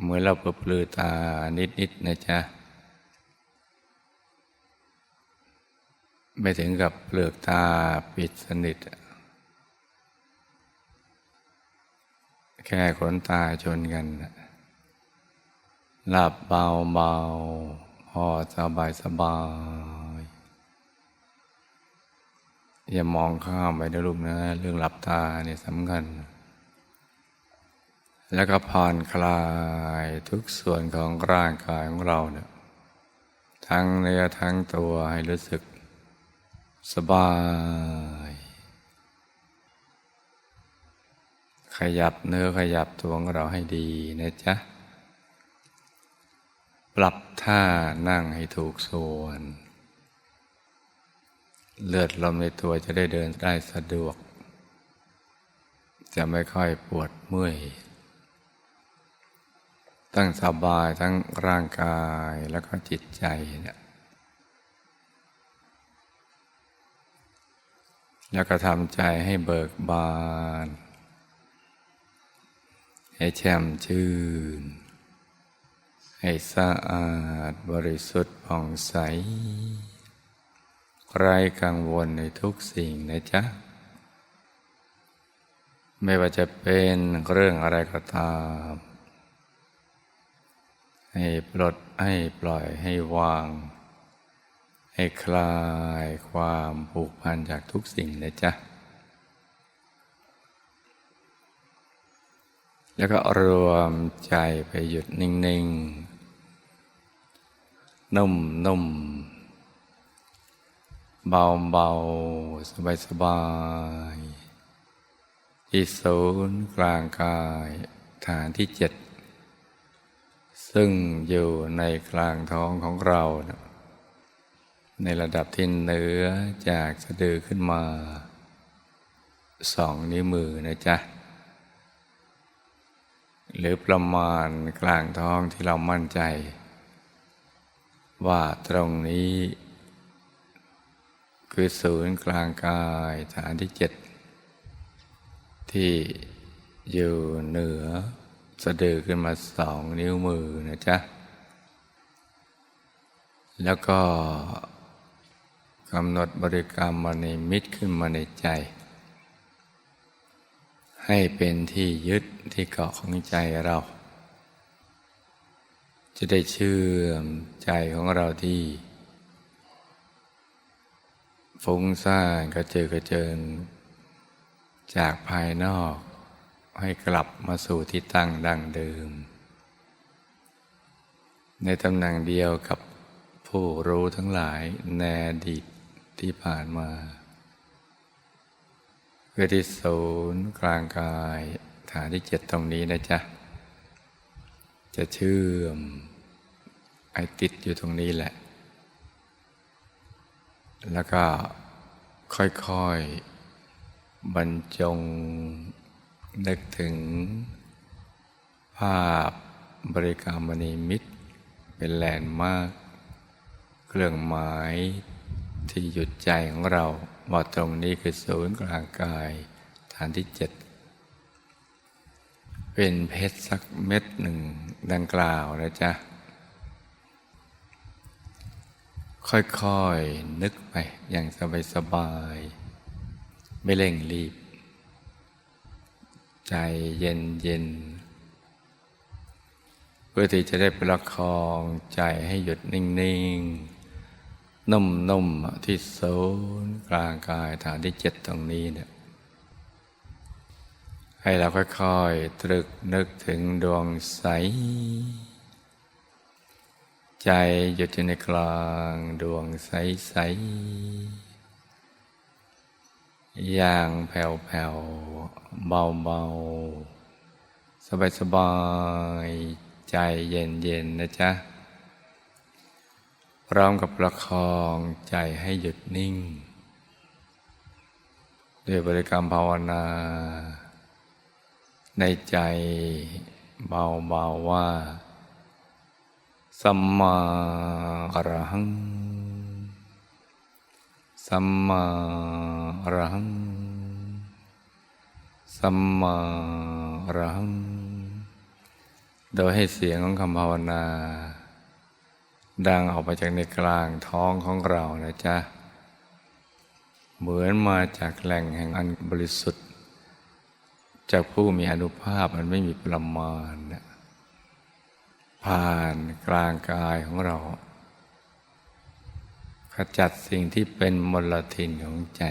เหมือนเราเปลือตานิด ๆ นะจ๊ะ ไม่ถึงกับเปลือกตาปิดสนิท แค่ขนตาชนกัน หลับเบาเบาพอสบายสบาย อย่ามองข้ามไปนะลูกนะ เรื่องหลับตาเนี่ยสำคัญ แล้วก็ผ่อนคลายทุกส่วนของร่างกายของเราเนี่ยทั้งเนื้อทั้งตัวให้รู้สึก สบาย ขยับเนื้อขยับตัวของเราให้ดีนะจ๊ะ ปรับท่านั่งให้ถูกส่วน เลือดลมในตัวจะได้เดินได้สะดวก จะไม่ค่อยปวดเมื่อย ตั้งสบายทั้งร่างกายแล้วก็จิตใจเนี่ยแล้วก็ทำใจให้เบิกบาน ให้แช่มชื่น ให้สะอาดบริสุทธิ์ผ่องใส ไร้กังวลในทุกสิ่งนะจ๊ะ ไม่ว่าจะเป็นเรื่องอะไรก็ตาม ให้ปลดให้ปล่อยให้วาง ให้คลายความผูกพันจากทุกสิ่งนะจ๊ะ แล้วก็รวมใจไปหยุดนิ่ง ๆ นุ่มนุ่มเบาเบาสบายสบาย ๆ ที่ศูนย์กลางกายฐานที่เจ็ด ซึ่งอยู่ในกลางท้องของเรา ในระดับที่เหนือจากสะดือขึ้นมาสองนิ้วมือนะจ๊ะ หรือประมาณกลางท้องที่เรามั่นใจ ว่าตรงนี้ คือศูนย์กลางกายฐานที่เจ็ดที่อยู่เหนือ สะดือขึ้นมาสองนิ้วมือนะจ๊ะ แล้วก็กำหนดบริกรรมมาในมิตรขึ้นมาในใจ ให้เป็นที่ยึดที่เกาะของใจเรา จะได้เชื่อมใจของเราที่ฟุ้งซ่านกระเจิดกระเจิงจากภายนอก ให้กลับมาสู่ที่ตั้งดังเดิม ในตำแหน่งเดียวกับผู้รู้ทั้งหลายในอดีตที่ผ่านมาคือที่ศูนย์กลางกายฐานที่เจ็ดตรงนี้นะจ๊ะ จะเชื่อมไอติดอยู่ตรงนี้แหละ แล้วก็ค่อยๆ บรรจง นึกถึง ภาพบริกรรมนิมิต เป็นแลนด์มาร์กเครื่องหมายที่หยุดใจของเราว่าตรงนี้คือศูนย์กลางกายฐานที่เจ็ดเป็นเพชรสักเม็ดหนึ่งดังกล่าวนะจ๊ะ ค่อยๆนึกไปอย่างสบายๆไม่เร่งรีบ ใจเย็นเย็นเพื่อที่จะได้ประคองใจให้หยุดนิ่งๆ นุ่มๆ ที่ศูนย์กลางกายฐานที่เจ็ดตรงนี้เนี่ยให้เราค่อยๆ ตรึกนึกถึงดวงใส ใจหยุดอยู่ในกลางดวงใสๆ อย่างแผ่วๆ เบาๆ สบายๆ ใจเย็นๆ นะจ๊ะ พร้อมกับประคองใจให้หยุดนิ่ง ด้วยบริกรรมภาวนา ในใจเบาๆ ว่าสัมมาอรหัง สัมมา อรหัง สัมมาอรหัง โดยให้เสียงของคำภาวนา ดังออกมาจากในกลางท้องของเรานะจ๊ะ เหมือนมาจากแหล่งแห่งอันบริสุทธิ์ จากผู้มีอนุภาพมันไม่มีประมาณนะผ่านกลางกายของเรา ขจัดสิ่งที่เป็นมลทินของใจ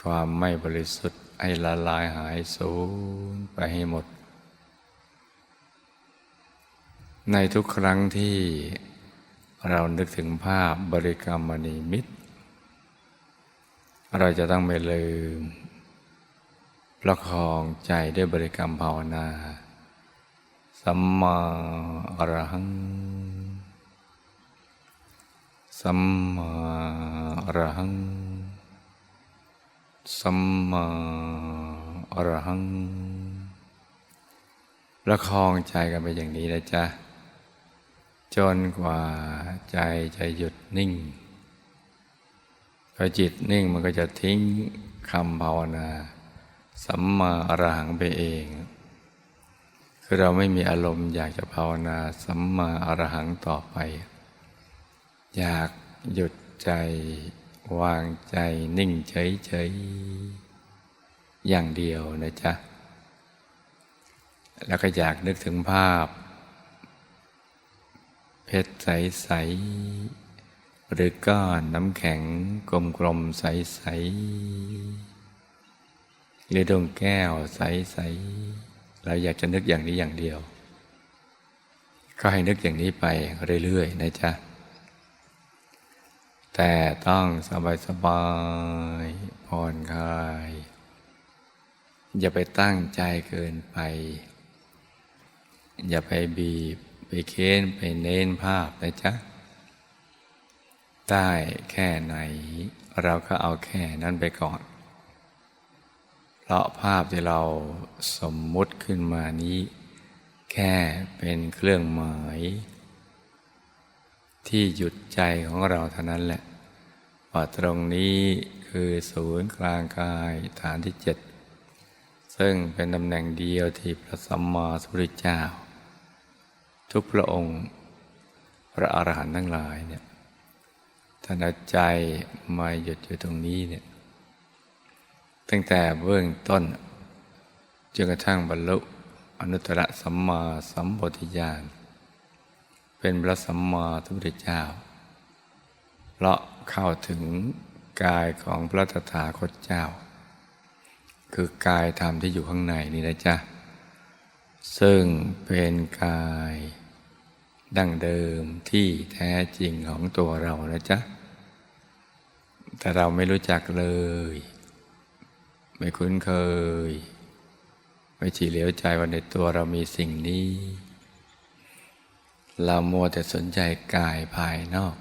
ความไม่บริสุทธิ์ให้ละลายหายสูญไปให้หมด ในทุกครั้งที่เรานึกถึงภาพบริกรรมมณีมิตรเราจะต้องไม่ลืม ประคองใจด้วยบริกรรมภาวนา สัมมาอรหัง สัมมาอรหัง สัมมาอรหังประคองใจกันไปอย่างนี้นะจ๊ะ จนกว่าใจจะหยุดนิ่งพอจิตนิ่งมันก็จะทิ้งคำภาวนา สัมมาอรหังไปเอง คือเราไม่มีอารมณ์อยากจะภาวนา สัมมาอรหังต่อไป อยากหยุดใจ วางใจนิ่งเฉยๆ อย่างเดียวนะจ๊ะ แล้วก็อยากนึกถึงภาพ เพชรใส ๆ หรือก้อนน้ำแข็งกลม ๆ ใส ๆ หรือดวงแก้วใส ๆ เราอยากจะนึกอย่างนี้อย่างเดียว ก็ให้นึกอย่างนี้ไปเรื่อย ๆ นะจ๊ะ แต่ต้องสบายๆผ่อนคลาย อย่าไปตั้งใจเกินไป อย่าไปบีบ ไปเค้นไปเน้นภาพนะจ๊ะ ได้แค่ไหน เราก็เอาแค่นั้นไปก่อน เพราะภาพที่เราสมมุติขึ้นมานี้ แค่เป็นเครื่องหมายที่หยุดใจของเราเท่านั้นแหละาตรงนี้คือศูนย์กลางกายฐานที่เจ็ดซึ่งเป็นตำแหน่งเดียวที่พระสัมมาสัมพุทธเจ้า ทุกพระองค์ พระอรหันต์ทั้งหลายเนี่ยท่านใจมาหยุดอยู่ตรงนี้เนี่ยตั้งแต่เบื้องต้นจนกระทั่งบรรลุอนุตตรสัมมาสัมปวิญาณเป็นพระสัมมาสัมพุทธเจ้า เพราะ เข้าถึงกายของพระตถาคตเจ้า คือกายธรรมที่อยู่ข้างในนี่นะจ๊ะ ซึ่งเป็นกายดั้งเดิมที่แท้จริงของตัวเรานะจ๊ะ แต่เราไม่รู้จักเลย ไม่คุ้นเคย ไม่ฉีเหลียวใจว่าในตัวเรามีสิ่งนี้ เรามัวแต่สนใจกายภายนอก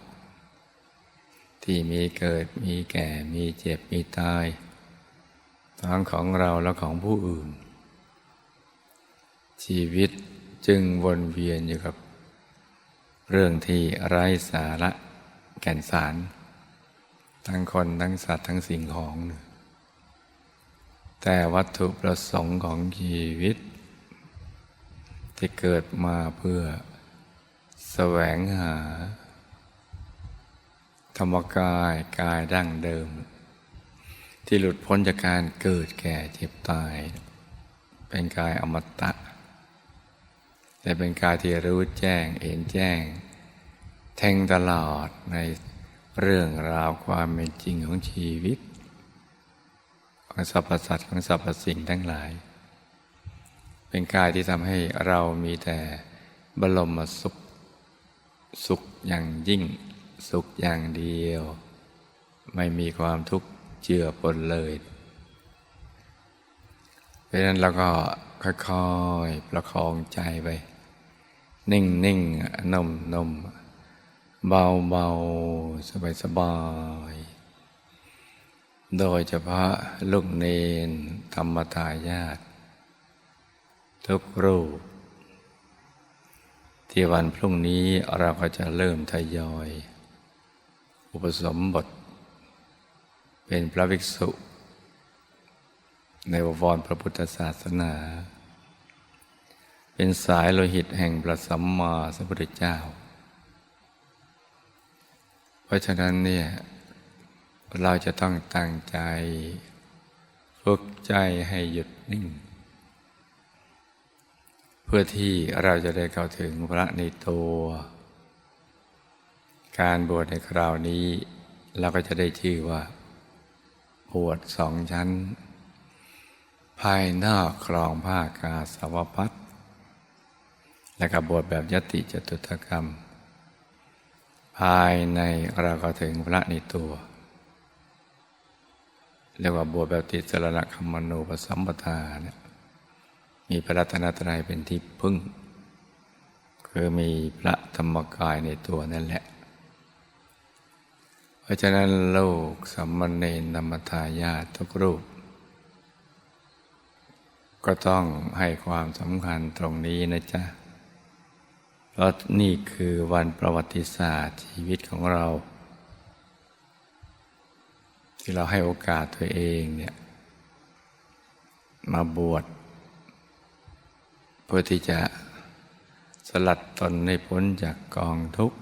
ที่มีเกิดมีแก่มีเจ็บมีตาย ทั้งของเราและของผู้อื่น ชีวิตจึงวนเวียนอยู่กับ เรื่องที่ไร้สาระแก่นสาร ทั้งคนทั้งสัตว์ทั้งสิ่งของ แต่วัตถุประสงค์ของชีวิต ที่เกิดมาเพื่อแสวงหา ธรรมกายกายดั้งเดิม ที่หลุดพ้นจากการเกิดแก่เจ็บตาย เป็นกายอมตะ แต่เป็นกายที่รู้แจ้งเห็นแจ้ง แทงตลอดในเรื่องราวความเป็นจริงของชีวิต ของสรรพสัตว์ของสรรพสิ่งทั้งหลาย เป็นกายที่ทำให้เรามีแต่บรมสุขสุขอย่างยิ่ง สุขอย่างเดียว ไม่มีความทุกข์เจือปนเลย เพราะนั้นเราก็ค่อยๆประคองใจไป นิ่งๆนมนมเบาเบาสบายสบาย โดยเฉพาะลูกเนนธรรมทายาททุกรูป ที่วันพรุ่งนี้เราก็จะเริ่มทยอย อุปสมบท เป็นพระภิกษุ ในบวรพระพุทธศาสนา เป็นสายโลหิตแห่งพระสัมมาสัมพุทธเจ้า เพราะฉะนั้นเนี่ย เราจะต้องตั้งใจฝึกใจให้หยุดนิ่ง เพื่อที่เราจะได้เข้าถึงพระในตัว การบวชในคราวนี้ เราก็จะได้ชื่อว่า บวชสองชั้น ภายนอกครองผ้ากาสาวพัดและกับบวชแบบยติจตุตกรรม ภายในเราก็ถึงพระในตัวเรียกว่าบวชแบบติสรณคมโนปสัมปทาเนี่ยมีพระรัตนตรัยเป็นที่พึ่ง คือมีพระธรรมกายในตัวนั่นแหละ ราะฉะนั้นลูกสัมมเนนธรรมทายาททุกรูป ก็ต้องให้ความสำคัญตรงนี้นะจ๊ะ เพราะนี่คือวันประวัติศาสตร์ชีวิตของเรา ที่เราให้โอกาสตัวเองเนี่ยมาบวชเพื่อที่จะสลัดตนให้พ้นจากกองทุกข์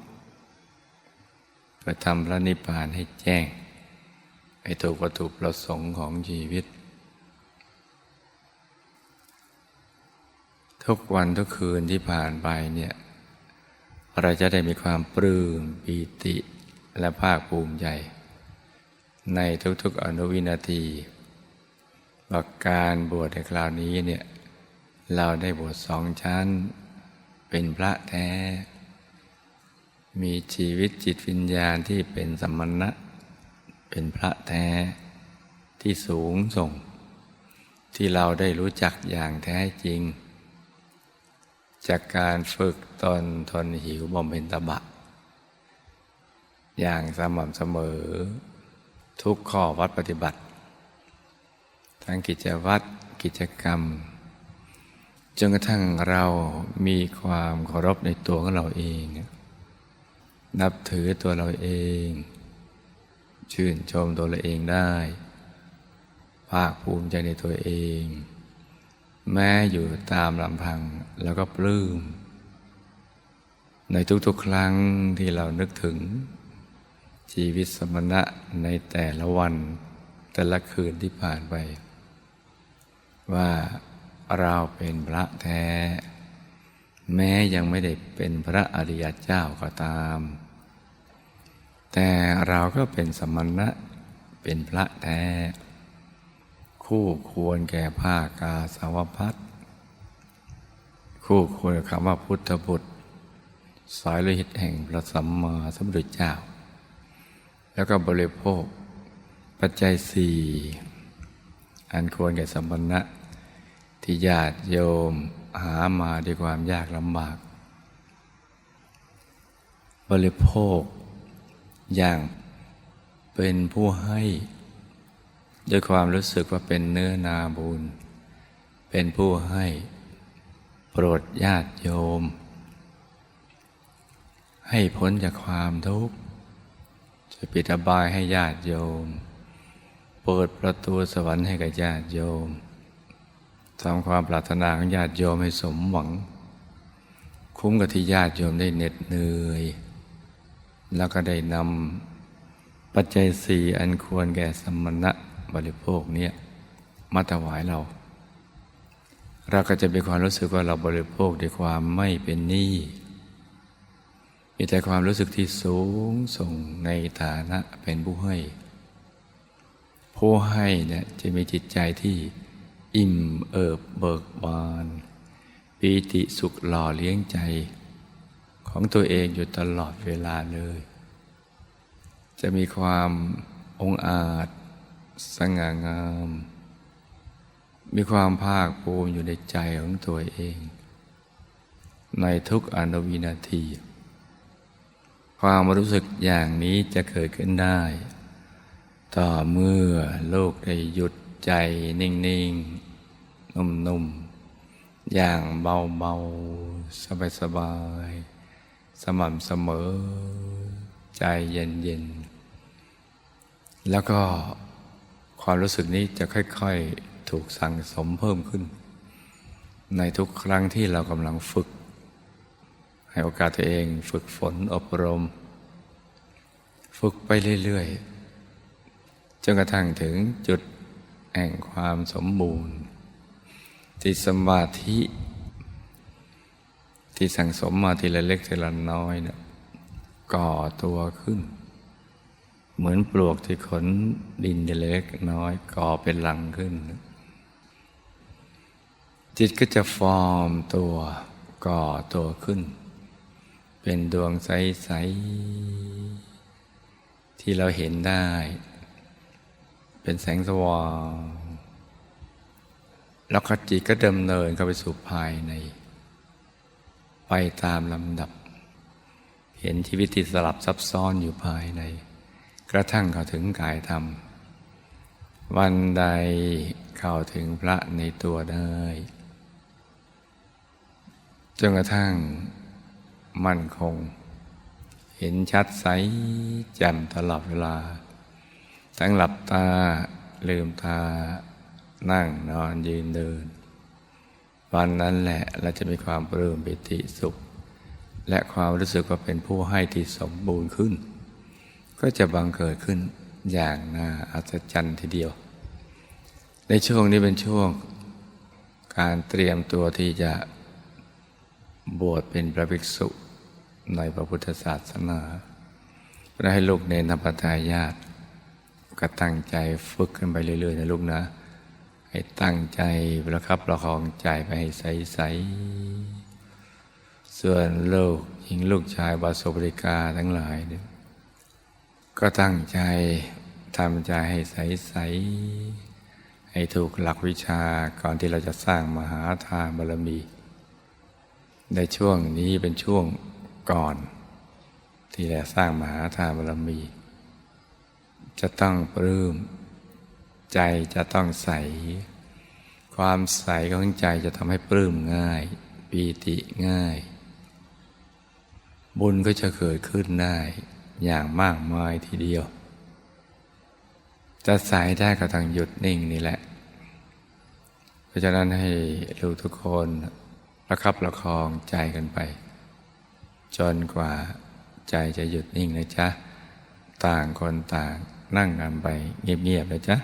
เพื่อทำพระนิพพานให้แจ้งให้ถูกวัตถุประสงค์ของชีวิต ทุกวันทุกคืนที่ผ่านไปเนี่ยเราจะได้มีความปลื้มปีติและภาคภูมิใจ ในทุกๆอนุวินาทีว่าการบวชในคราวนี้เนี่ยเราได้บวชสองชั้น เป็นพระแท้ มีชีวิตจิตวิญญาณที่เป็นสมณะ เป็นพระแท้ที่สูงส่ง ที่เราได้รู้จักอย่างแท้จริง จากการฝึกตนทนหิวบำเพ็ญตบะ อย่างสม่ำเสมอ ทุกข้อวัดปฏิบัติ ทั้งกิจวัตรกิจกรรมจนกระทั่งเรามีความเคารพในตัวของเราเองนั นับถือตัวเราเอง ชื่นชมตัวเราเองได้ ภาคภูมิใจในตัวเอง แม้อยู่ตามลำพังแล้วก็ปลื้ม ในทุกๆ ครั้งที่เรานึกถึง ชีวิตสมณะในแต่ละวัน แต่ละคืนที่ผ่านไป ว่าเราเป็นพระแท้ แม้ยังไม่ได้เป็นพระอริยเจ้าก็ตาม แต่เราก็เป็นสมณะเป็นพระแท้ คู่ควรแก่ผ้ากาสาวพัดคู่ควรคำว่าพุทธบุตร สายโลหิตแห่งพระสัมมาสัมพุทธเจ้า แล้วก็บริโภค ปัจจัยสี่อันควรแก่สัมปันนะที่ญาติโยมหามาด้วยความยากลำบาก บริโภค อย่างเป็นผู้ให้ ด้วยความรู้สึกว่าเป็นเนื้อนาบุญ เป็นผู้ให้ โปรดญาติโยม ให้พ้นจากความทุกข์จะปิดอบายให้ญาติโยม เปิดประตูสวรรค์ให้กับญาติโยมทำความปรารถนาของญาติโยมให้สมหวัง คุ้มกับที่ญาติโยมได้เหน็ดเหนื่อย แล้วก็ได้นำปัจจัยสี่อันควรแก่สมณะบริโภคเนี่ยมาถวายเรา เราก็จะมีความรู้สึกว่าเราบริโภคด้วยความไม่เป็นหนี้มีแต่ความรู้สึกที่สูงส่งในฐานะเป็นผู้ให้ ผู้ให้เนี่ยจะมีจิตใจที่อิ่มเอิบเบิกบานปีติสุขหล่อเลี้ยงใจ ของตัวเองอยู่ตลอดเวลาเลย จะมีความองอาจ สง่างาม มีความภาคภูมิอยู่ในใจของตัวเอง ในทุกอนุวินาที ความรู้สึกอย่างนี้จะเกิดขึ้นได้ ต่อเมื่อโลกได้หยุดใจนิ่ง ๆ นุ่ม ๆ อย่างเบา ๆ สบาย ๆ สม่ำเสมอ ใจเย็นๆแล้วก็ความรู้สึกนี้จะค่อยๆถูกสั่งสมเพิ่มขึ้น ในทุกครั้งที่เรากำลังฝึก ให้โอกาสตัวเองฝึกฝนอบรม ฝึกไปเรื่อยๆจนกระทั่งถึงจุดแห่งความสมบูรณ์ที่สมาธิ ที่สั่งสมมาทีละเล็กทีละน้อยเนี่ยก่อตัวขึ้น เหมือนปลวกที่ขนดินเล็กน้อยก่อเป็นหลังขึ้น จิตก็จะฟอร์มตัวก่อตัวขึ้น เป็นดวงใส ๆ ที่เราเห็นได้ เป็นแสงสว่างแล้วก็จิตก็ดำเนินเข้าไปสู่ภายใน ไปตามลำดับ เห็นชีวิตที่สลับซับซ้อนอยู่ภายใน กระทั่งเข้าถึงกายธรรม วันใดเข้าถึงพระในตัวได้จนกระทั่งมั่นคง เห็นชัดใสแจ่มตลอดเวลา ทั้งหลับตาลืมตานั่งนอนยืนเดิน วันนั้นแหละเราจะมีความปลื้มปิติสุข และความรู้สึกว่าเป็นผู้ให้ที่สมบูรณ์ขึ้น ก็จะบังเกิดขึ้นอย่างน่าอัศจรรย์ทีเดียว ในช่วงนี้เป็นช่วงการเตรียมตัวที่จะบวชเป็นพระภิกษุในพระพุทธศาสนาเพื่อให้ลูกเนนธรรมทายาทก็ตั้งใจฝึกกันไปเรื่อยๆนะลูกนะ ให้ตั้งใจประคับประคองใจไปให้ใส ๆ ส่วนลูกหญิงลูกชายบาสบริกาทั้งหลายเนี่ยก็ตั้งใจทำใจให้ใส ๆ ให้ถูกหลักวิชาก่อนที่เราจะสร้างมหาทานบารมี ในช่วงนี้เป็นช่วงก่อน ที่จะสร้างมหาทานบารมี จะต้องปลื้ม ใจจะต้องใส ความใสของใจจะทำให้ปลื้มง่าย ปีติง่าย บุญก็จะเกิดขึ้นได้อย่างมากมายทีเดียว จะใสได้ก็ต้องหยุดนิ่งนี่แหละ เพราะฉะนั้นให้ลูกทุกคนประคับประคองใจกันไป จนกว่าใจจะหยุดนิ่งนะจ๊ะ ต่างคนต่างนั่งกันไปเงียบๆนะจ๊ะ